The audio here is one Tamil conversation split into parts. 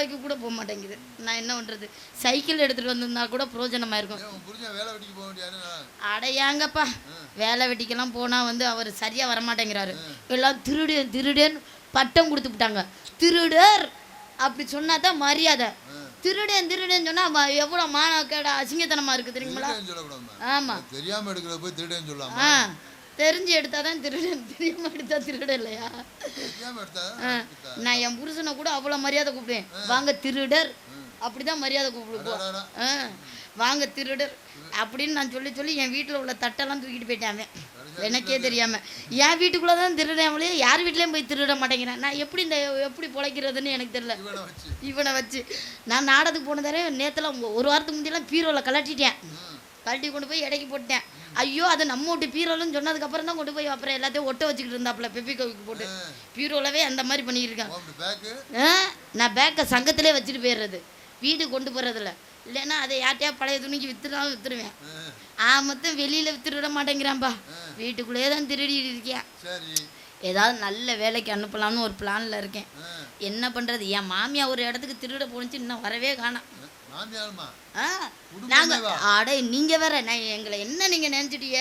ரூபாய்க்கு கூட போக மாட்டேங்குது. நான் என்ன பண்ணுறது சைக்கிள் எடுத்துகிட்டு வந்திருந்தா கூட பிரயோஜனமாக இருக்கும் அடையாங்கப்பா வேலை வெட்டிக்கெல்லாம் போனால் வந்து அவர் சரியாக வரமாட்டேங்கிறாரு. எல்லாம் திருடன் திருடன் பட்டம் கொடுத்து விட்டாங்க. திருடர் அப்படி சொன்னா தான் மரியாதை. திருடன் திருடன் சொன்னால் எவ்வளோ மானக்கேட அசிங்கத்தனமாக இருக்குது தெரியுங்களா? திருடன்னு சொல்லக்கூடாது ஆமாம் தெரியாம எடுக்கிறத போய் திருடன்னு சொல்லாம ஆ தெரிஞ்சு எடுத்தால் தான் திருடன். தெரியாமல் எடுத்தா திருடன் இல்லையா? நான் என் புருஷனை கூட அவ்வளோ மரியாதை கூப்பிடுவேன். வாங்க திருடர். அப்படிதான் மரியாதை கூப்பிடுவோம். வாங்க திருடர். அப்படின்னு நான் சொல்லி சொல்லி என் வீட்டில் உள்ள தட்டெல்லாம் தூக்கிட்டு போயிட்டேன். எனக்கே தெரியாம. என் வீட்டுக்குள்ளே தான் திருடவங்களே யார் வீட்லேயும் போய் திருட மாட்டேங்கிறேன். நான் எப்படி இந்த எப்படி பிழைக்கிறதுன்னு எனக்கு தெரியல. இவனை வச்சு. நான் நாடகத்துக்கு போனதாரே நேற்றுலாம் ஒரு வாரத்துக்கு முந்தியெல்லாம் பீரோவில் கலட்டிட்டேன். கழட்டி கொண்டு போய் இடைக்கு போட்டேன் ஐயோ அது நம்ம வீட்டு பீரோலன்னு சொன்னதுக்கப்புறம் தான் கொண்டு போய் அப்புறம் எல்லாத்தையும் ஒட்ட வச்சுக்கிட்டு இருந்தாப்புல பெப்பி கோவிக்கு போட்டு. பீரோலவே அந்த மாதிரி பண்ணியிருக்கேன் நான் பேக்கை சங்கத்திலே வச்சுட்டு போயிடுறது. வீட்டுக்கு கொண்டு போகிறதில்ல இல்லைன்னா அதை யார்ட்டையா பழைய துணிக்கு வித்துனாலும் வித்துருவேன். ஆ. மொத்தம் வெளியில் விட மாட்டேங்கிறான்பா. வீட்டுக்குள்ளேயே தான் திருடிட்டு இருக்கேன் ஏதாவது நல்ல வேலைக்கு அனுப்பலாம்னு ஒரு பிளானில் இருக்கேன். என்ன பண்ணுறது என் மாமியா ஒரு இடத்துக்கு திருட போணுச்சு இன்னும் வரவே காணோம். நாங்கள். அடே நீங்கள் வேற நான் எங்களை என்ன நீங்கள் நினச்சிட்டீங்க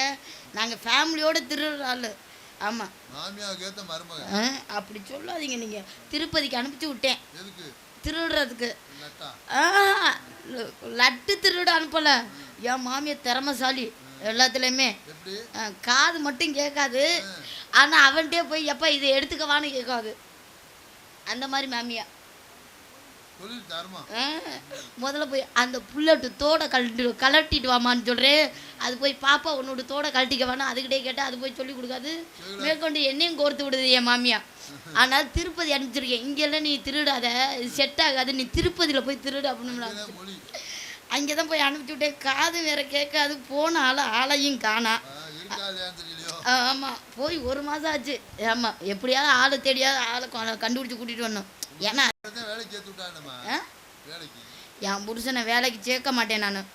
நாங்கள் ஃபேமிலியோட திருடுற ஆள். ஆமாம் அப்படி சொல்லாதீங்க நீங்கள் திருப்பதிக்கு அனுப்பிச்சு விட்டேன். திருடுறதுக்கு. லட்டு. திருட அனுப்பலை. என் மாமியார் திறமசாலி எல்லாத்துலேயுமே. காது மட்டும் கேட்காது. ஆனால் அவன்கிட்டே போய் எப்போ இதை எடுத்துக்கவான்னு கேட்காது அந்த மாதிரி மாமியா முதல்ல போய் அந்த புல்லட்டு தோடை கழட்டி கலட்டிட்டு வாமான்னு சொல்கிறேன் அது போய் பாப்பா உன்னோட தோடை கழட்டிக்க வேணாம். அதுக்கிட்டே கேட்டால் அது போய் சொல்லி கொடுக்காது. மேற்கொண்டு என்னையும் கோர்த்து விடுது என் மாமியா. ஆனால் திருப்பதி அனுப்பிச்சிருக்கேன். இங்கெல்லாம் நீ திருடாத. செட் ஆகாது. நீ திருப்பதியில் போய் திருடு அப்படின்னு அங்கே தான் போய் அனுப்பிச்சி விட்டேன். காது வேற கேட்காது. போன ஆள் ஆளையும் காணா. ஆமாம் போய் ஒரு மாதம் ஆச்சு. ஆமாம் எப்படியாவது ஆளை தேடியாவது ஆளை கண்டுபிடிச்சி கூட்டிகிட்டு வரணும். ஏன்னா என் புருஷனை வேலைக்கு சேர்க்க மாட்டேன் நான்.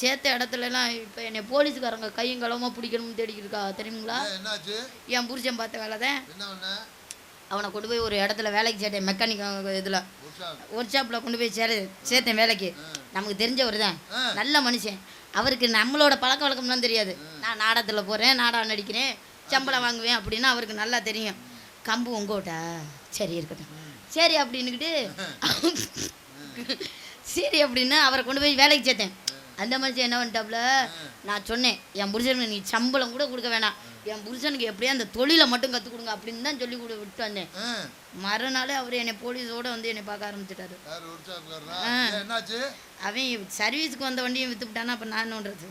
சேர்த்த இடத்துலலாம் இப்போ என்னை போலீஸுக்காரங்க கையும் களவுமா பிடிக்கணும்னு தேடிக்கிட்டு இருக்கா தெரியுங்களா? என் புருஷன் பார்த்த வேலை தான். அவனை கொண்டு போய் ஒரு இடத்துல வேலைக்கு சேர்த்தேன் மெக்கானிக் இதில். ஒர்க் ஷாப்பில் கொண்டு போய் சேர சேர்த்தேன் வேலைக்கு. நமக்கு தெரிஞ்சவர் தான். நல்ல மனுஷன். அவருக்கு நம்மளோட பழக்க வழக்கம்லாம் தெரியாது. நான் நாடகத்தில் போகிறேன் நாடகம் நடிக்கிறேன் சம்பளம் வாங்குவேன் அப்படின்னு அவருக்கு நல்லா தெரியும். கம்பு உங்கோட்டா சரி இருக்கட்டும். சரி அப்படின்னுக்கிட்டு சரி அப்படின்னு அவரை கொண்டு போய் வேலைக்கு சேர்த்தேன். அந்த மனுஷன் என்ன பண்ணிட்டாப்புல? நான் சொன்னேன் என் புருஷனுக்கு நீ சம்பளம் கூட கொடுக்க வேணாம். என் புருஷனுக்கு எப்படியா அந்த தொழிலை மட்டும் கற்றுக் கொடுங்க அப்படின்னு தான் சொல்லி கொடு விட்டு வந்தேன். மறுநாளே அவர் என்னை போலீஸோட வந்து என்னை பார்க்க ஆரம்பிச்சிட்டாரு. அவன் சர்வீஸுக்கு வந்த வண்டியை வித்துவிட்டானா அப்போ நான் என்னன்றது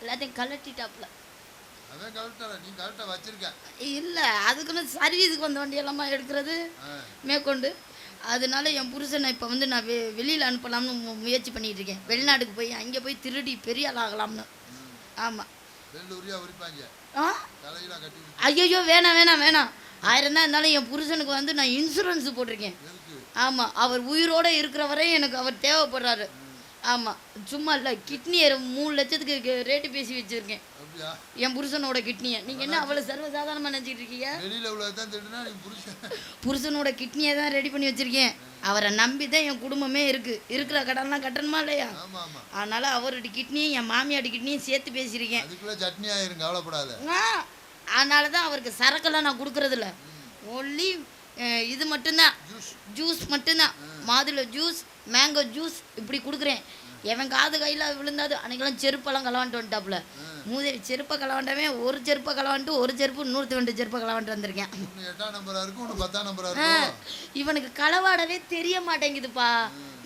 எல்லாத்தையும் கலட்டிட்டாப்புல நீ வச்சிருக்க. இல்லை அதுக்குன்னு சர்வீஸுக்கு வந்த வண்டி எல்லாமா எடுக்கிறது? மேற்கொண்டு. அதனால என் புருஷனை இப்போ வந்து நான் வெ வெளியில் அனுப்பலாம்னு முயற்சி பண்ணிட்டு இருக்கேன். வெளிநாட்டுக்கு போய் அங்கே போய் திருடி பெரிய ஆள் ஆகலாம்னு. ஆமாம் ஆ? ஐயோ வேணாம் வேணாம் வேணாம். ஆயிரம் தான் இருந்தாலும் என் புருஷனுக்கு வந்து நான் இன்சூரன்ஸ் போட்டிருக்கேன். ஆமாம் அவர் உயிரோடு இருக்கிற வரை எனக்கு அவர் தேவைப்படுறாரு. ஆமாம் சும்மா இல்லை கிட்னியை மூணு லட்சத்துக்கு ரேட்டு பேசி வச்சுருக்கேன். என் புருஷனோட கிட்னியை. நீங்கள் என்ன அவ்வளோ சர்வசாதாரணமாக நினச்சிட்டு இருக்கீங்க? வெளியில உள்ளதான் திருடுனா நீ புருஷன். புருஷனோட கிட்னியை தான் ரெடி பண்ணி வச்சுருக்கேன். அவரை நம்பி தான் என் குடும்பமே இருக்குது இருக்கிற கடன்லாம் கட்டணுமா இல்லையா? அதனால் அவரோட கிட்னியும் என் மாமியாரோட கிட்னியும் சேர்த்து பேசியிருக்கேன். அதுக்குள்ள சட்னி கவலைப்படாத. அதனால தான் அவருக்கு சரக்கெல்லாம் நான் கொடுக்கறதில்ல. ஒன்லி இது மட்டும்தான். ஜூஸ் மட்டும்தான். மாதுளை ஜூஸ் மேங்கோ ஜூஸ் இப்படி கொடுக்குறேன். எவன் காது கையில் விழுந்தாது அன்னைக்கெல்லாம் செருப்பெல்லாம் களவாண்டு வந்துட்டாப்புல. மூதேவி செருப்பை களவாண்டவன் ஒரு செருப்பை களவாண்டு ஒரு செருப்பு இன்னொருத்த ரெண்டு செருப்பை களவாண்டு வந்திருக்கேன். இவனுக்கு களவாடவே தெரிய மாட்டேங்குதுப்பா.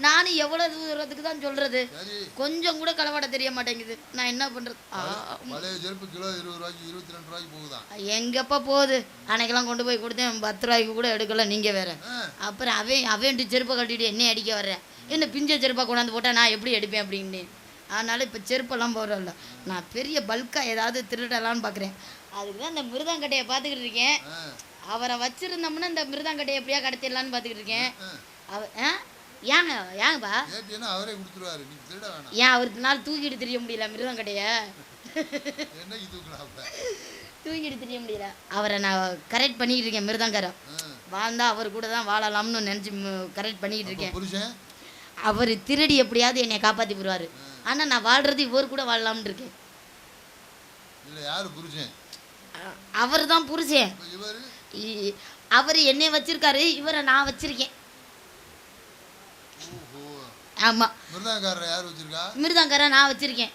நானும் எவ்வளோ தூரத்துக்கு தான் சொல்கிறது கொஞ்சம் கூட களவாட தெரிய மாட்டேங்குது. நான் என்ன பண்ணுறது எங்கப்பா போகுது? அன்னைக்கெல்லாம் கொண்டு போய் கொடுத்தேன் பத்து ரூபாய்க்கு கூட எடுக்கல நீங்கள் வேற. அப்புறம் அவன் அவன்ட்டு செருப்பை கட்டிட்டு என்ன அடிக்க வர்றேன் என்ன பிஞ்ச செருப்பை கொண்டாந்து போட்டால் நான் எப்படி எடுப்பேன் அப்படின்னு அதனால இப்போ செருப்பெல்லாம் போடுறதில்ல நான் பெரிய பல்காக ஏதாவது திருடலாம்னு பார்க்குறேன் அதுக்கு தான் இந்த மிருதாங்கட்டையை பார்த்துக்கிட்டு இருக்கேன். அவரை வச்சிருந்தோம்னா இந்த மிருதாங்கட்டையை எப்படியா கடத்திடலான்னு பார்த்துக்கிட்டு இருக்கேன். அவ ஆ? ஏங்க ஏங்கப்பா? அவரே கொடுத்துருவாரு. ஏன் அவருக்கு நாள் தூக்கிட்டு தெரிய முடியல இதுக்குறாப்ல தூக்கிட்டு தெரிய முடியல. அவரை நான் கரெக்ட் பண்ணிக்கிட்டு இருக்கேன் மிருதங்கரை. வாழ்ந்தா அவர் கூட தான் வாழலாம்னு நினச்சி கரெக்ட் பண்ணிக்கிட்டு இருக்கேன். அவர் திருடி எப்படியாவது என்னை காப்பாற்றி போடுவார் ஆனால் நான் வாழ்றது இவர் கூட வாழலாம்னு இருக்கேன். அவர் தான் புருஷன். அவர் என்னை வச்சிருக்காரு இவரை நான் வச்சிருக்கேன். வச்சிருக்கா? மிருதங்கரை நான் வச்சிருக்கேன்.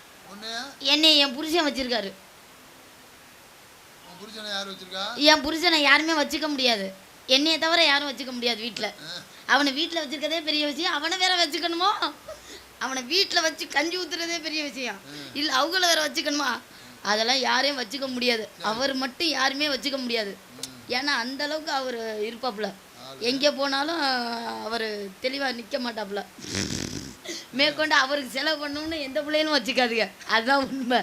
என்னை என் புருஷன் வச்சிருக்காரு. என் புருஷனை யாருமே வச்சுக்க முடியாது. என்னைய தவிர யாரும் வச்சுக்க முடியாது வீட்டில் அவனை வீட்டில் வச்சிருக்கதே பெரிய விஷயம். அவனை வேற வச்சுக்கணுமோ? அவனை வீட்டில் வச்சு கஞ்சி ஊத்துறதே பெரிய விஷயம். இல்லை அவங்கள வேற வச்சுக்கணுமா? அதெல்லாம் யாரையும் வச்சுக்க முடியாது. அவர் மட்டும் யாருமே வச்சுக்க முடியாது. ஏன்னா அந்த அளவுக்கு அவர் இருப்பாப்புல. எங்கே போனாலும் அவர் தெளிவாக நிற்க மாட்டாப்புல. மேற்கொண்டு அவருக்கு செலவு பண்ணணும்னு எந்த பிள்ளைகளும் வச்சுக்காதுங்க. அதுதான் உண்மை.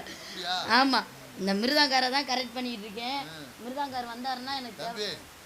ஆமாம் இந்த மிருதாங்காரை தான் கரெக்ட் பண்ணிட்டு இருக்கேன். மிருதாங்கார் வந்தாருன்னா எனக்கு